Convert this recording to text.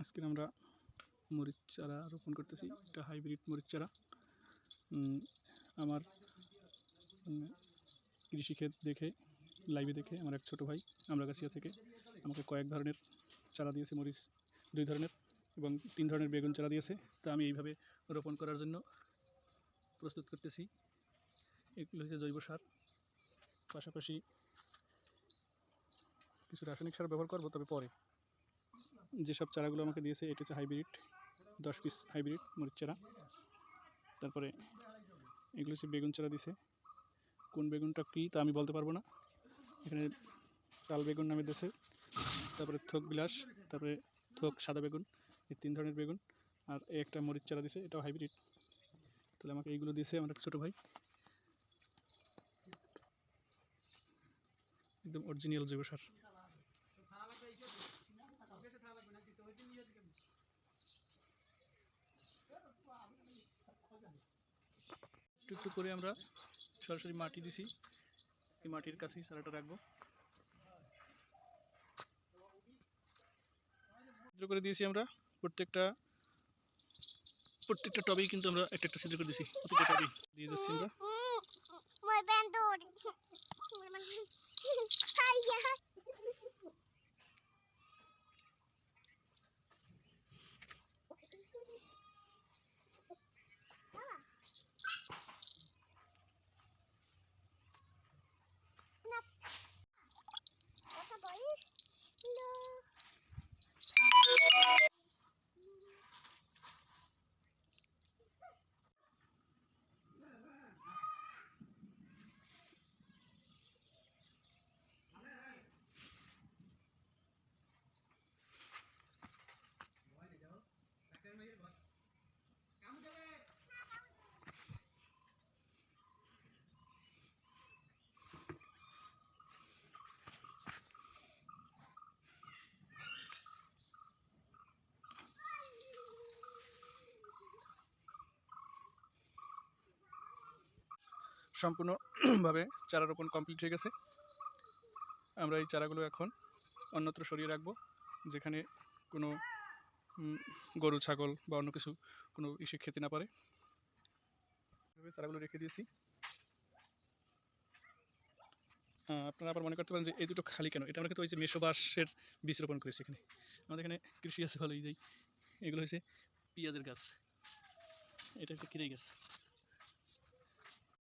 আজকে আমরা মরিচ চারা রোপণ করতেছি এটা হাইব্রিড মরিচ চারা। আমার কৃষিক্ষেত দেখে, লাইভে দেখে আমার এক ছোটো ভাই আমরাগাছিয়া থেকে আমাকে কয়েক ধরনের চারা দিয়েছে, মরিচ দুই ধরনের এবং তিন ধরনের বেগুন চারা দিয়েছে। তা আমি এইভাবে রোপণ করার জন্য প্রস্তুত করতেছি। এগুলো হচ্ছে জৈব সার। পাশাপাশি কিছু রাসায়নিক সার ব্যবহার করব, তবে পরে। যেসব চারাগুলো আমাকে দিয়েছে, এটা হচ্ছে হাইব্রিড, দশ পিস হাইব্রিড মরিচ চারা। তারপরে এগুলো হচ্ছে বেগুন চারা দিছে। কোন বেগুনটা কী তা আমি বলতে পারব না। এখানে লাল বেগুন নামে দিয়েছে তারপরে থোক বিলাস তারপরে থোক সাদা বেগুন, এই তিন ধরনের বেগুন, আর এই একটা মরিচ চারা দিছে, এটাও হাইব্রিড। তাহলে আমাকে এইগুলো দিয়েছে আমার এক ছোটো ভাই। একদম অরিজিনাল জৈব সার। একটু একটু করে আমরা সরাসরি মাটি দিছি এই মাটির কাছেই সারাটা রাখব করে দিয়েছি আমরা প্রত্যেকটা প্রত্যেকটা টবেই কিন্তু আমরা একটা একটা ছিদ্র করে দিয়েছি প্রত্যেকটা টবেই দিয়ে যাচ্ছি আমরা সম্পূর্ণভাবে চারা রোপণ কমপ্লিট হয়ে গেছে। আমরা এই চারাগুলো এখন অন্যত্র সরিয়ে রাখব, যেখানে কোনো গরু, ছাগল বা অন্য কিছু কোনো ইসে খেতে না পারে। চারাগুলো রেখে দিয়েছি। আপনারা আবার মনে করতে পারেন যে এই দুটো খালি কেন? এটা আমরা কিন্তু ওই যে মেসোবাসের বীজ রোপণ করেছি এখানে। আমাদের এখানে কৃষি আছে ভালো এই যে এগুলো হয়েছে পেঁয়াজের গাছ। এটা হচ্ছে কিরাই গাছ।